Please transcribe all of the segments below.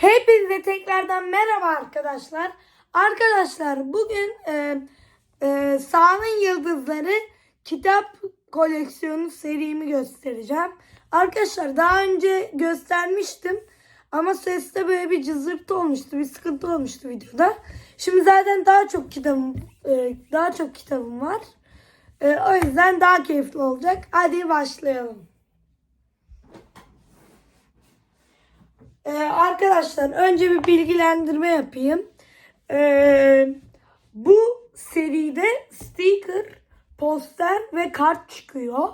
Hepinize tekrardan merhaba arkadaşlar. Arkadaşlar bugün e, e, Sağ'ın Yıldızları kitap koleksiyonu serimi göstereceğim. Arkadaşlar daha önce göstermiştim. Ama seste böyle bir cızırtı olmuştu, bir sıkıntı olmuştu videoda. Şimdi zaten daha çok kitabım, e, daha çok kitabım var. E, o yüzden daha keyifli olacak. Hadi başlayalım. Ee, arkadaşlar önce bir bilgilendirme yapayım. Ee, bu seride sticker, poster ve kart çıkıyor.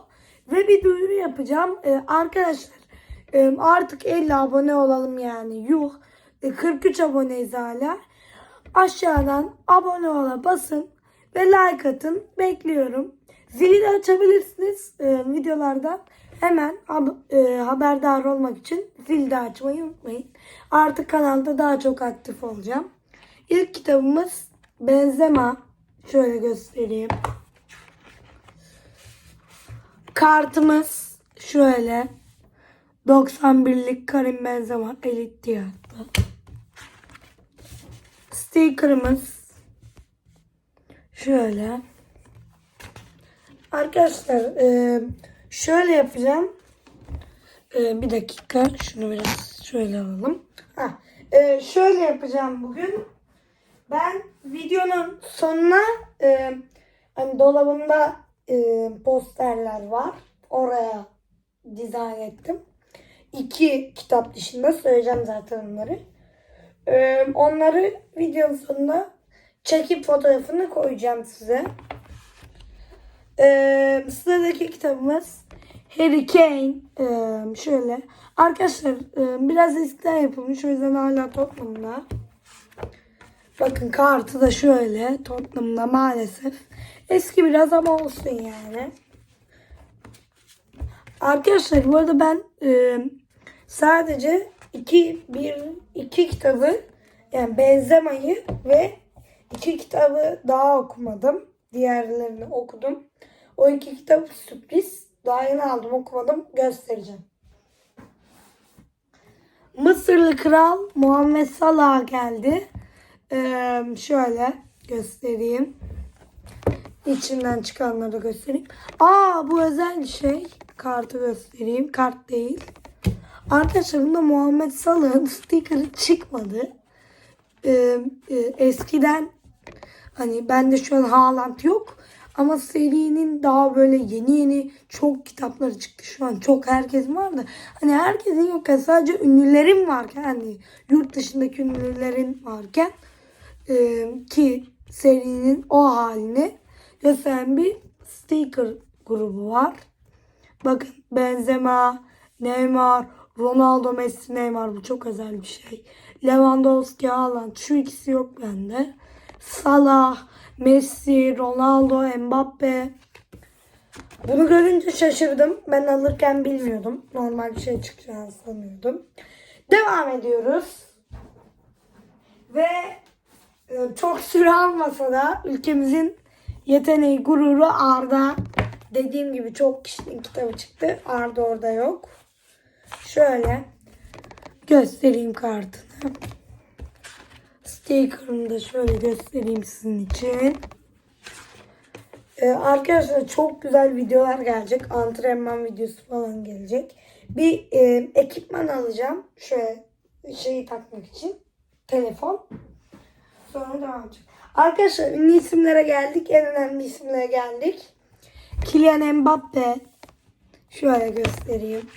Ve bir duyuru yapacağım. Ee, arkadaşlar e, artık 50 abone olalım yani. Yuh. E, 43 aboneyiz hala. Aşağıdan abone ola basın ve like atın. Bekliyorum. Zili de açabilirsiniz e, videolardan. Hemen e, haberdar olmak için zil de açmayı unutmayın. Artık kanalda daha çok aktif olacağım. İlk kitabımız Benzema. Şöyle göstereyim. Kartımız şöyle. 91'lik Karim Benzema Elit diye hatta. Sticker'ımız şöyle. Arkadaşlar e, şöyle yapacağım. E, bir dakika şunu biraz şöyle alalım. Ha, e, şöyle yapacağım bugün. Ben videonun sonuna e, hani dolabımda e, posterler var. Oraya dizayn ettim. İki kitap dışında söyleyeceğim zaten onları. E, onları videonun sonuna çekip fotoğrafını koyacağım size. Ee, sıradaki kitabımız Harry Kane. Ee, şöyle. Arkadaşlar e, biraz eskiden yapılmış. O yüzden hala Tottenham'da. Bakın kartı da şöyle. Tottenham'da maalesef. Eski biraz ama olsun yani. Arkadaşlar bu arada ben e, sadece iki, bir, iki kitabı yani Benzema'yı ve iki kitabı daha okumadım. Diğerlerini okudum. O iki kitap sürpriz. Daha yeni aldım okumadım. Göstereceğim. Mısırlı Kral Muhammed Salah geldi. Ee, şöyle göstereyim. İçinden çıkanları göstereyim. Aa bu özel şey. Kartı göstereyim. Kart değil. Arkadaşlar bunda Muhammed Salah'ın sticker'ı çıkmadı. Ee, e, eskiden hani bende şu an Haaland yok. Ama serinin daha böyle yeni yeni çok kitapları çıktı şu an. Çok herkesin var da. Hani herkesin yokken sadece ünlülerin varken hani yurt dışındaki ünlülerin varken e, ki serinin o halini gösteren bir sticker grubu var. Bakın Benzema, Neymar, Ronaldo, Messi, Neymar bu çok özel bir şey. Lewandowski, Haaland şu ikisi yok bende. Salah, Messi, Ronaldo, Mbappe. Bunu görünce şaşırdım. Ben alırken bilmiyordum. Normal bir şey çıkacağını sanıyordum. Devam ediyoruz. Ve e, çok süre almasa da ülkemizin yeteneği, gururu Arda. Dediğim gibi çok kişinin kitabı çıktı. Arda orada yok. Şöyle göstereyim kartını. Sticker'ını da şöyle göstereyim sizin için. Ee, arkadaşlar çok güzel videolar gelecek. Antrenman videosu falan gelecek. Bir e, ekipman alacağım. Şöyle şeyi takmak için. Telefon. Sonra devam edeceğim. Arkadaşlar ünlü isimlere geldik. En önemli isimlere geldik. Kylian Mbappe. Şöyle göstereyim.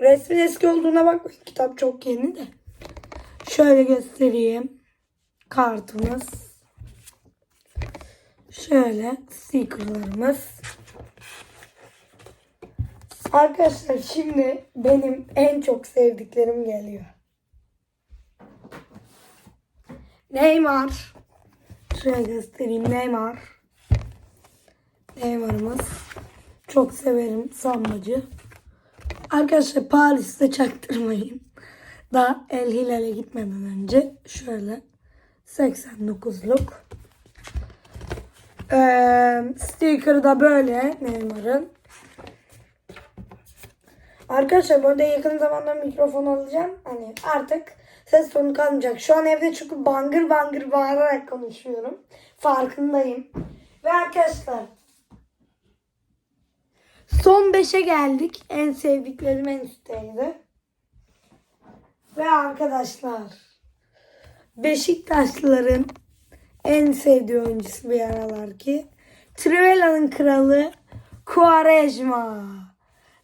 Resmin eski olduğuna bakmayın. Kitap çok yeni de. Şöyle göstereyim. Kartımız. Şöyle stickerlarımız. Arkadaşlar şimdi benim en çok sevdiklerim geliyor. Neymar. Şöyle göstereyim Neymar. Neymar'ımız. Çok severim sambacı. Arkadaşlar Paris'te çaktırmayın. Daha El Hilal'e gitmeden önce şöyle 89'luk. Ee, sticker da böyle Neymar'ın. Arkadaşlar burada yakın zamanda mikrofon alacağım. Hani artık ses tonu kalmayacak. Şu an evde çünkü bangır bangır bağırarak konuşuyorum. Farkındayım. Ve arkadaşlar son 5'e geldik. En sevdiklerim en üstteydi. Ve arkadaşlar Beşiktaşlıların en sevdiği oyuncusu bir aralar ki Trivella'nın kralı Quaresma.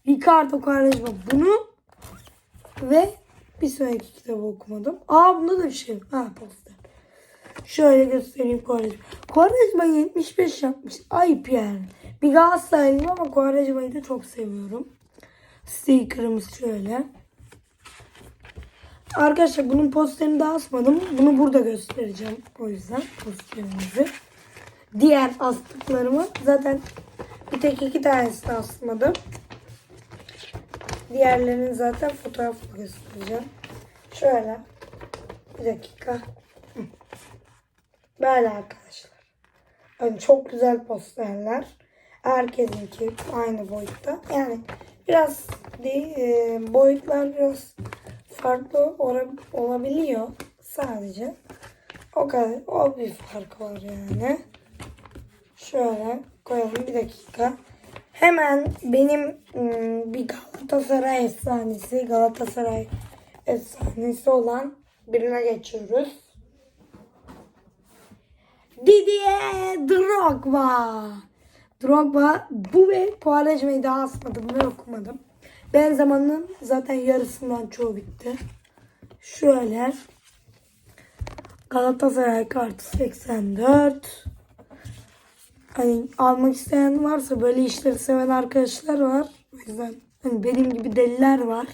Ricardo Quaresma bunu ve bir sonraki kitabı okumadım. Aa bunda da bir şey. Ha poster. Şöyle göstereyim Quaresma. Quaresma 75 yapmış. Ayıp yani. Bir Galatasaraylıyım ama Quaresma'yı da çok seviyorum. Sticker'ımız şöyle. Arkadaşlar bunun posterini daha asmadım. Bunu burada göstereceğim. O yüzden posterimizi. Diğer astıklarımı zaten bir tek iki tanesini asmadım. Diğerlerinin zaten fotoğrafını göstereceğim. Şöyle. Bir dakika. Böyle arkadaşlar. Yani çok güzel posterler. Herkesinki aynı boyutta. Yani biraz değil, e, boyutlar biraz farklı olabiliyor sadece. O kadar. O bir fark var yani. Şöyle koyalım bir dakika. Hemen benim ım, bir Galatasaray efsanesi, Galatasaray efsanesi olan birine geçiyoruz. Didier Drogba. Drogba bu ve Quaresma'yı daha asmadım ve okumadım. Ben zamanın zaten yarısından çoğu bitti. Şöyle. Galatasaray kartı 84. Hani almak isteyen varsa böyle işleri seven arkadaşlar var. O yüzden hani benim gibi deliler var.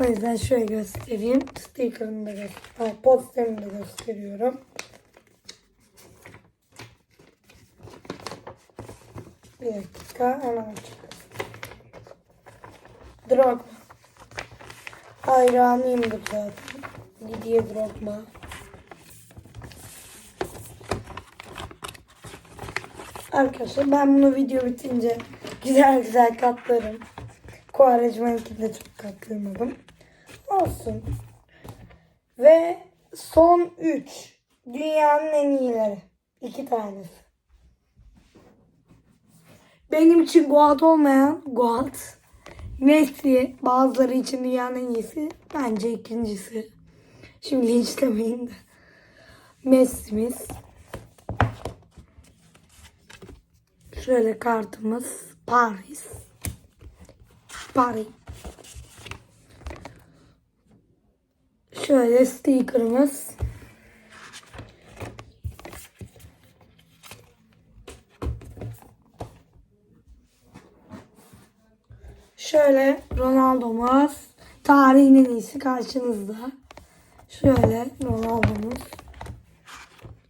O yüzden şöyle göstereyim. Sticker'ını da göstereyim. Posterini de gösteriyorum. Bir dakika hemen açık. Drogba. Hayranıyımdır zaten. Didier Drogba. Arkadaşlar ben bunu video bitince güzel güzel katlarım. Kuarejman'ınkini de çok katlayamadım. Olsun. Ve son 3. Dünyanın en iyileri. 2 tanesi. Benim için Goat olmayan Goat. Messi bazıları için dünyanın en iyisi. Bence ikincisi. Şimdi linçlemeyin de. Messi'miz. Şöyle kartımız. Paris. Paris. Şöyle sticker'ımız. Şöyle Ronaldo'muz. Tarihin en iyisi karşınızda. Şöyle Ronaldo'muz.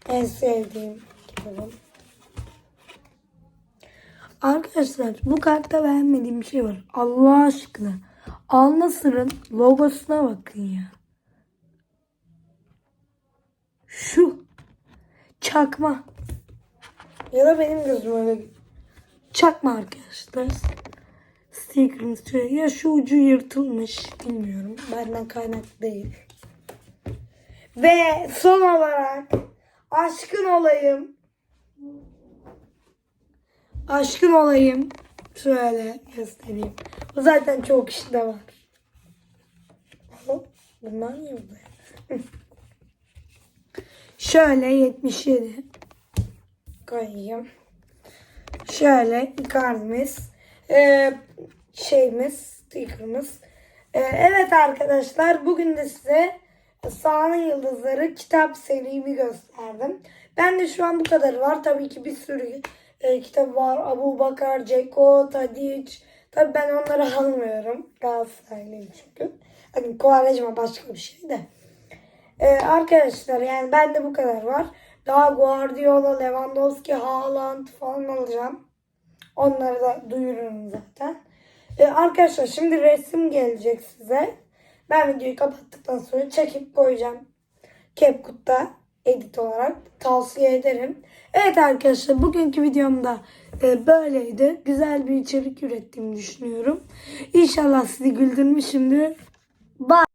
En sevdiğim kitabım. Arkadaşlar bu kartta beğenmediğim bir şey var. Allah aşkına. Al logosuna bakın ya. Şu. Çakma. Ya da benim gözüm öyle. Çakma arkadaşlar. Sticker'ımız şöyle. Ya şu ucu yırtılmış. Bilmiyorum. Benden kaynaklı değil. Ve son olarak aşkın olayım. Aşkın olayım. Şöyle göstereyim. Bu zaten çok kişide var. Bunlar niye burada? Şöyle 77. Koyayım. Şöyle Icardi'miz. Ee, şeyimiz, sticker'ımız. Ee, evet arkadaşlar bugün de size Sağının Yıldızları kitap serimi gösterdim. Ben de şu an bu kadarı var. Tabii ki bir sürü e, kitap var. Abu Bakar, Ceko, Tadic. Tabii ben onları almıyorum. Galatasaraylıyım çünkü. Hani Kovarejma başka bir şey de. Ee, arkadaşlar yani bende bu kadar var. Daha Guardiola, Lewandowski, Haaland falan alacağım. Onları da duyururum zaten. Ee, arkadaşlar şimdi resim gelecek size. Ben videoyu kapattıktan sonra çekip koyacağım. CapCut'ta edit olarak tavsiye ederim. Evet arkadaşlar bugünkü videomda e, böyleydi. Güzel bir içerik ürettiğimi düşünüyorum. İnşallah sizi güldürmüşümdür. Bye.